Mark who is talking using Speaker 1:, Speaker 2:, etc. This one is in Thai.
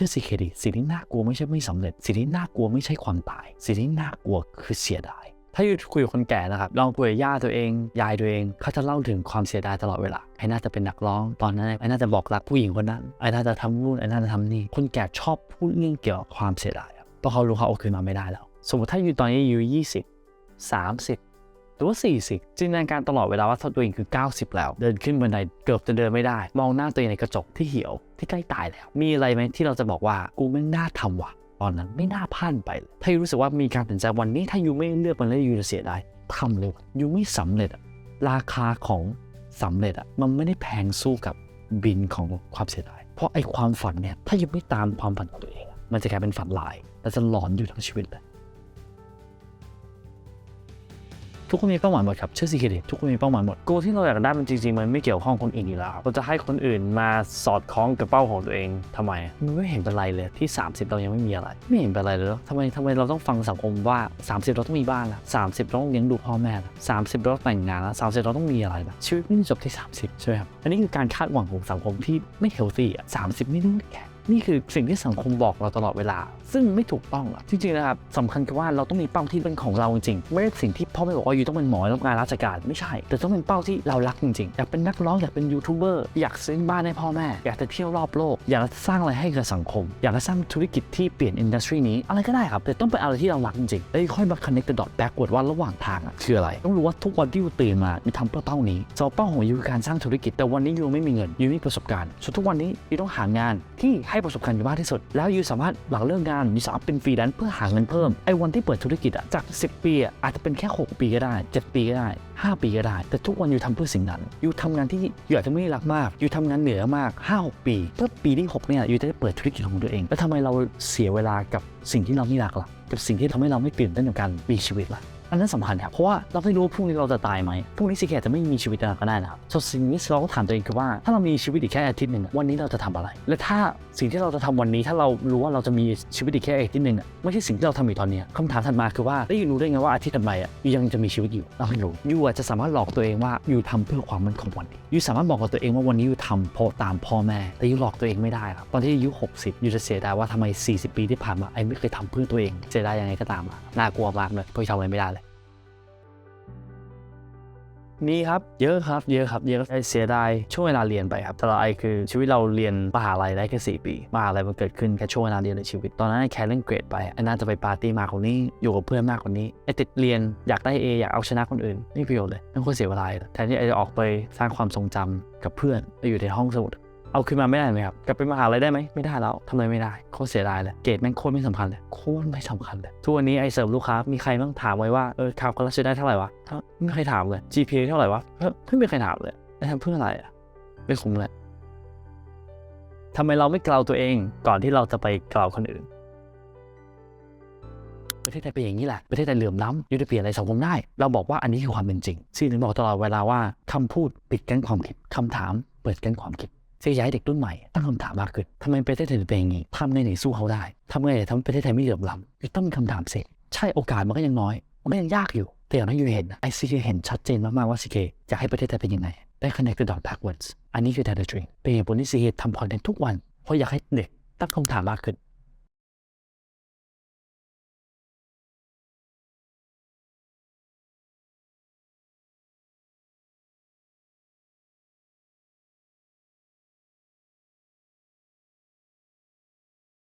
Speaker 1: ชื่อสิเคดีสิ่งที่น่ากลัวไม่ใช่ไม่สำเร็จ สิ่งที่น่ากลัวไม่ใช่ความตาย สิ่งที่น่ากลัวคือเสียดาย ถ้าอยู่คุยกับคนแก่นะครับ ลองคุยกับย่าตัวเอง ยายตัวเอง เขาจะเล่าถึงความเสียดายตลอดเวลา ไอ้น่าจะเป็นนักร้อง ตอนนั้น ไอ้น่าจะบอกรักผู้หญิงคนนั้น ไอ้น่าจะทำนู่น ไอ้น่าจะทำนี่ คนแก่ชอบพูดเรื่องเกี่ยวกับความเสียดายเพราะเขารู้เขาเอาคืนมาไม่ได้แล้ว สมมติถ้าอยู่ตอนนี้อยู่20 30ห รือว่า 40 จินตนาการตลอดเวลาว่าตัวเองคือ 90 แล้ว เดินขึ้นบันไดเกือบจะเดินไม่ได้ มองหน้าตัวเองในกระจกที่เหี่ยวที่ใกล้ตายแล้ว มีอะไรไหมที่เราจะบอกว่ากูไม่น่าทำว่ะ ตอนนั้นไม่น่าพลาดไปเลยถ้ายูรู้สึกว่ามีการตัดสินใจวันนี้ถ้ายูไม่เลือกมันแล้วยูจะเสียดายทำเลยว่ะยูไม่สำเร็จราคาของสำเร็จอะมันไม่ได้แพงสู้กับบินของความเสียดาย เพราะไอ้ความฝันเนี่ยถ้ายูไม่ตามความฝันของตัวเองมันจะกลายเป็นฝันลายและจะหลอนอยู่ทั้งชีวิตเลย ทุกคนมีเป้าหมายหมดครับเชื่อสิเครดิทุกคนมีเป้าหมายหมดโกที่เราอยากได้มันจริงๆ มันไม่เกี่ยวข้องคนอื่นอยู่แล้วเราจะให้คนอื่นมาสอดคล้องกับเป้าของตัวเองทำไมมันไม่เห็นเป็นไรเลยที่ 30 เรายังไม่มีอะไร ไม่เห็นเป็นไรเลยทำไมทำไมเราต้องฟังสังคมว่า 30 เราต้องมีบ้านละ30เราต้องเลี้ยงดูพ่อแม่ละ30เราต้องแต่งงานละ30เราต้องมีอะไรละชีวิตไม่จบที่ 30 ใช่ไหมครับอันนี้คือการคาดหวังของสังคมที่ไม่เฮลตี้อะ30ไม่ต้องแก่ นี่คือสิ่งที่สังคมบอกเราตลอดเวลา ซึ่งไม่ถูกต้องอะจริงๆนะครับสำคัญคือว่าเราต้องมีเป้าที่เป็นของเราจริงๆไม่ใช่สิ่งที่พ่อไม่บอกว่าอยู่ต้องเป็นหมอต้องงานราชการไม่ใช่ แต่ต้องเป็นเป้าที่เรารักจริงๆอยากเป็นนักร้องอยากเป็นยูทูบเบอร์อยากซื้อบ้านให้พ่อแม่ อยากจะเที่ยวรอบโลก อยากจะสร้างอะไรให้กับสังคม อยากจะสร้างธุรกิจที่เปลี่ยนอินดัสทรีนี้อะไรก็ได้ครับแต่ต้องเป็นอะไรที่เรารักจริงๆแล้วค่อยมา connect the dot backward ว่าระหว่างทางอะคืออะไร ต้องรู้ว่าทุกวันที่ยูตื่นมายูทำเพื่อเป้านี้สเป้าของยูคือการสร้างธุรกิจแต่วันนี้ยูไม่มีเงินยูไม่มีประสบการณ์ส่วนทุกวันนี้ยูต้องหางานที่ให้ประสบการณ์อยู่มากที่สุด แล้วยูสามารถหลังเลิกงานยูสามารถเป็นฟรีแลนซ์เพื่อหาเงินเพิ่มไอ้วันที่เปิดธุรกิจอะจาก 10 ปีอะอาจจะเป็นแค่ 6 ปีก็ได้ 7 ปีก็ได้ 5 ปีก็ได้ แต่ทุกวันอยู่ทำเพื่อสิ่งนั้นอยู่ทำงานที่อยูอาจจะไม่ได้รักมากอยู่ทำงานเหนื่อยมาก 5-6 ปีเพื่อปีที่6เนี่ยอยู่จะได้เปิดธุรกิจของตัวเอง แล้วทำไมเราเสียเวลากับสิ่งที่เราไม่รักล่ะกับสิ่งที่ทำให้เราไม่ตื่นเต้นกับการมีชีวิตล่ะ อันนั้นสำคัญครับเพราะว่าเราไม่รู้ว่าพรุ่งนี้เราจะตายไหมพรุ่งนี้สิแค่จะไม่มีชีวิตก็ได้นะครับส่วนสิ่งนี้เราก็ถามตัวเองคือว่าถ้าเรามีชีวิตอีกแค่อาทิตย์หนึ่งวันนี้เราจะทำอะไร และถ้าสิ่งที่เราจะทำวันนี้ ถ้าเรารู้ว่าเราจะมีชีวิตอีกแค่อาทิตย์หนึ่งไม่ใช่สิ่งที่เราทำอยู่ตอนนี้คำถามถัดมาคือว่าแล้วยูรู้ได้ไงว่าอาทิตย์ถัดไปอะยูยังจะมีชีวิตอยู่เราไม่รู้ยูอาจจะสามารถหลอกตัวเองว่ายูทำเพื่อความมั่นคงวันนี้ยูสามารถบอกกับตัวเองว่าวันนี้ยูทำเพราะตามพ่อแม่ แต่ยูหลอกตัวเองไม่ได้ครับตอนที่อายุ60ยูจะเสียดายว่าทำไม 40 ปีที่ผ่านมาไอ้ไม่เคยทำเพื่อตัวเองเสียดายยังไงก็ตามอะน่ากลัวมากเลยเพราะทำอะไรไม่ได้เลย มีครับเยอะครับเยอะครับเยอะเสียดายช่วงเวลาเรียนไปครับแต่ละไอคือชีวิตเราเรียนมหาลัยได้แค่สี่ปีมหาลัยมันเกิดขึ้นแค่ช่วงเวลาเรียนในชีวิต ตอนนั้นไอแค่เล่นเกรดไปไอน่าจะไปปาร์ตี้มากกว่านี้อยู่กับเพื่อนมากกว่านี้ไอติดเรียนอยากได้เออยากเอาชนะคนอื่นไม่ประโยชน์เลยนั่นควรเสียเวลาแทนที่ไอจะออกไปสร้างความทรงจำกับเพื่อนไปอยู่ในห้องสมุด เอาขึ้นมาไม่ได้ไหมครับ กลับไปมหาลัยได้ไหมไม่ได้แล้วทำอะไรไม่ได้โคตรเสียดายเลยเกรดแม่งโคตรไม่สำคัญเลยโคตรไม่สำคัญเลยทุกวันนี้ไอเสิร์ฟลูกค้ามีใครบ้างถามไว้ว่าเออคาลคูลัสได้เท่าไหร่วะไม่มีใครถามเลย GPA เท่าไหร่วะเอ้าไม่มีใครถามเลยไอทำเพื่ออะไรอะไม่คุ้มเลยทำไมเราไม่กล่าวตัวเองก่อนที่เราจะไปกล่าวคนอื่นประเทศไทยเป็นอย่างนี้แหละ ประเทศไทยเหลื่อมล้ำยูจะเปลี่ยนอะไรสังคมได้ เราบอกว่าอันนี้คือความเป็นจริงซีถึงบอกตลอดเวลาว่าคำพูดปิดกั้นความคิดคำถามเปิดกั้นความคิด เสียย้ายเด็กรุ่นใหม่ตั้งคำถามมากขึ้นทำไมประเทศไทยถึงเป็นอย่างนี้ทำไงถึงสู้เขาได้ทำไงถึงทำให้ประเทศไทยไม่เหลื่อมล้ำต้องมีคำถามเสร็จใช่โอกาสมันก็ยังน้อย มันก็ยังยากอยู่ แต่อย่างที่ยูเห็นไอซีเห็นชัดเจนมากๆว่าซีเคอยากให้ประเทศไทยเป็นยังไงได้ connect the dot backwards อันนี้คือ Thai Dream เป็นเหตุผลที่ซีเคทำคอนเทนต์ทุกวัน เพราะอยากให้เด็กตั้งคำถามมากขึ้น